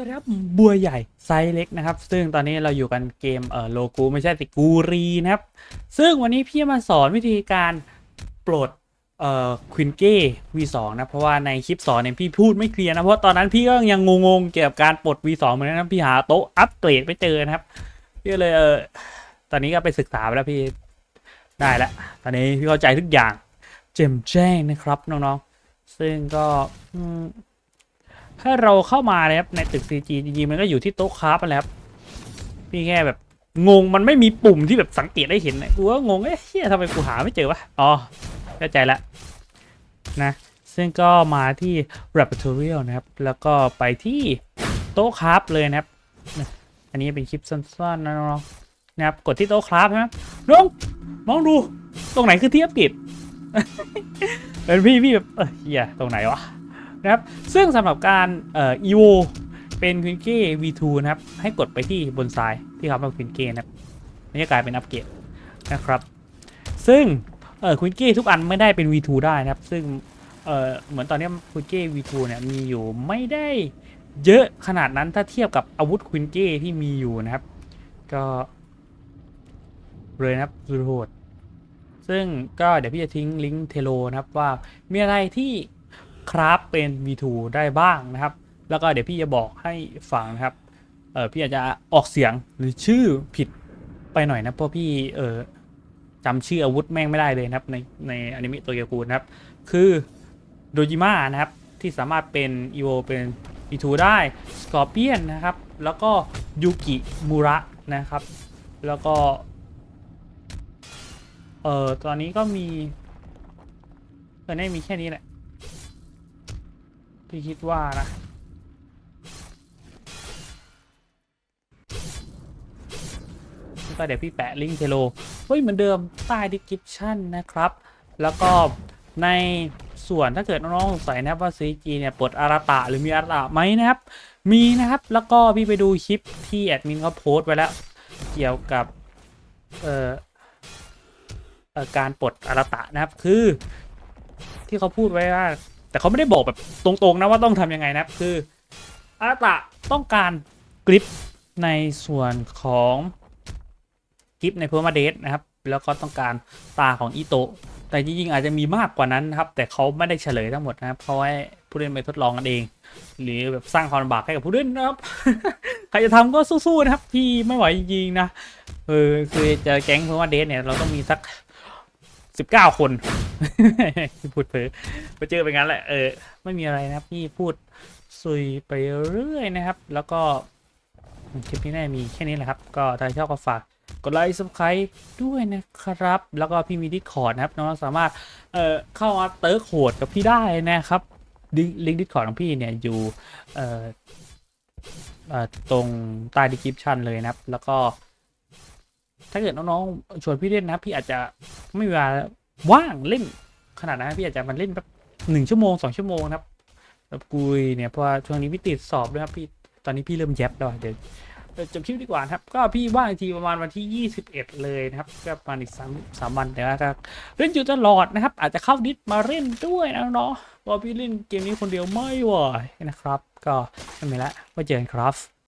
สวัสดีครับบัวใหญ่ไซส์เล็กนะครับ ซึ่งตอนนี้เราอยู่กันเกมเอ่อโลกูไม่ใช่ติกูรีนะครับ ซึ่งวันนี้พี่มาสอนวิธีการปลดเอ่อควินเก้ V2 นะ เพราะว่าในคลิปสอนเนี่ยพี่พูดไม่เคลียร์นะ เพราะตอนนั้นพี่ก็ยังงงๆเกี่ยวกับการปลด V2 เหมือนกันนะพี่หาโต๊ะอัปเกรดไม่เจอนะครับ พี่เลยเออตอนนี้ก็ไปศึกษาไปแล้วพี่ได้แล้วตอนนี้พี่เข้าใจทุกอย่าง เจมแจ้งนะครับน้องๆซึ่งก็อืม ถ้าเราเข้ามาเลยครับในตึก CG จริงๆมันก็อยู่ที่โต๊ะคราฟนั่แหละครับพี่แค่แบบงงมันไม่มีปุ่มที่แบบสังเกตได้เห็นนะกูก็งงเอ๊ะเฮียทำไมกูหาไม่เจอวะอ๋อเข้าใจละนะซึ่งก็มาที่ Laboratorial นะครับ แล้วก็ไปที่โต๊ะคราฟเลยนะครับ อันนี้เป็นคลิปสั้นๆนะน้องๆนะครับกดที่โต๊ะคราฟใช่ไหมน้องน้องดู ตรงไหนคือที่อัปเกรดเป็นพี่พี่แบบเออเฮียตรงไหนวะ นะครับซึ่งสำหรับการเอ่อ EVO เป็นควินเก้ V2 นะครับให้กดไปที่บนซ้ายที่คำว่าควินเก้นะครับนี่จะกลายเป็นอัปเกรดนะครับซึ่งเอ่อควินเก้ทุกอันไม่ได้เป็น V2 ได้นะครับ ซึ่งเอ่อเหมือนตอนนี้ควินเก้ V2 เนี่ยมีอยู่ไม่ได้เยอะขนาดนั้นถ้าเทียบกับอาวุธควินเก้ที่มีอยู่นะครับ ก็เลยนะครับสุดโหดซึ่งก็เดี๋ยวพี่จะทิ้งลิงก์เทโลนะครับว่ามีอะไรที่ คราฟเป็น V2 ได้บ้างนะครับ แล้วก็เดี๋ยวพี่จะบอกให้ฟังนะครับเออพี่อาจจะออกเสียงหรือชื่อผิดไปหน่อยนะเพราะพี่เออจำชื่ออาวุธแม่งไม่ได้เลยนะครับ ในในอนิเมะโตเกียวกูนะครับ คือโดจิมะนะครับที่สามารถเป็นอีโวเป็น V2 ได้สกอร์เปียนนะครับ แล้วก็ยูกิมูระนะครับ แล้วก็เออตอนนี้ก็มีเออน่าจะมีแค่นี้แหละ พี่คิดว่านะก็เดี๋ยวพี่แปะลิงก์เทโล เฮ้ยเหมือนเดิมใต้ดีคริปชั่นนะครับ แล้วก็ในส่วนถ้าเกิดน้องๆสงสัยนะครับว่า CG เนี่ยปลดอาราตะหรือมีอาราตะไหมนะครับ มีนะครับ แล้วก็พี่ไปดูคลิปที่แอดมินเขาโพสต์ไว้แล้ว เกี่ยวกับ เอ่อเอ่อการปลดอาราตะนะครับ คือ ที่เขาพูดไว้ว่า แต่เขาไม่ได้บอกแบบตรงๆนะว่าต้องทำยังไงนะครับคืออาราตะต้องการกริปในส่วนของกริปในเพอร์มาเดสนะครับ แล้วก็ต้องการตาของอิโตะแต่จริงๆ อาจจะมีมากกว่านั้นนะครับ แต่เขาไม่ได้เฉลยทั้งหมดนะครับเพราะให้ผู้เล่นไปทดลองกันเอง หรือแบบสร้างความลำบากให้กับผู้เล่นนะครับ ใครจะทำก็สู้ๆนะครับ พี่ไม่ไหวจริงๆนะเออคือจะแก๊งเพอร์มาเดสเนี่ยเราต้องมีสัก สิบเก้าคนพูดเพ้อไปเจอไปงั้นแหละเออไม่มีอะไรนะครับพี่พูดซุยไปเรื่อยนะครับ แล้วก็คลิปนี้น่ามีแค่นี้แหละครับ ก็ถ้าชอบก็ฝากกดไลค์ subscribe ด้วยนะครับ แล้วก็พี่มีดิสคอร์ดนะครับน้องสามารถเอ่อเข้ามาเติร์กโหดกับพี่ได้นะครับลิงก์ดิสคอร์ดของพี่เนี่ยอยู่เอ่อตรงใต้ดีคริปชันเลยนะครับ แล้วก็ ถ้าเกิดน้องๆชวนพี่เล่นนะครับพี่อาจจะไม่มีเวลาว่างเล่นขนาดนั้นพี่อาจจะมันเล่นแบบหนึ่งชั่วโมงสองชั่วโมงครับแบบกุยเนี่ยเพราะว่าช่วงนี้พี่ติดสอบด้วยครับพี่ตอนนี้พี่เริ่มแยบแล้วเดี๋ยวจบคลิปดีกว่านะครับ ก็พี่ว่างทีประมาณวันที่ 21 เลยนะครับ ก็ประมาณอีกสามสามวันแต่ว่าเล่นอยู่ตลอดนะครับ อาจจะเข้าดิสมาเล่นด้วยนะเนาะพราพี่เล่นเกมนี้คนเดียวไม่ไหวนะครับ ก็ไม่มีละไว้เจอกันครับ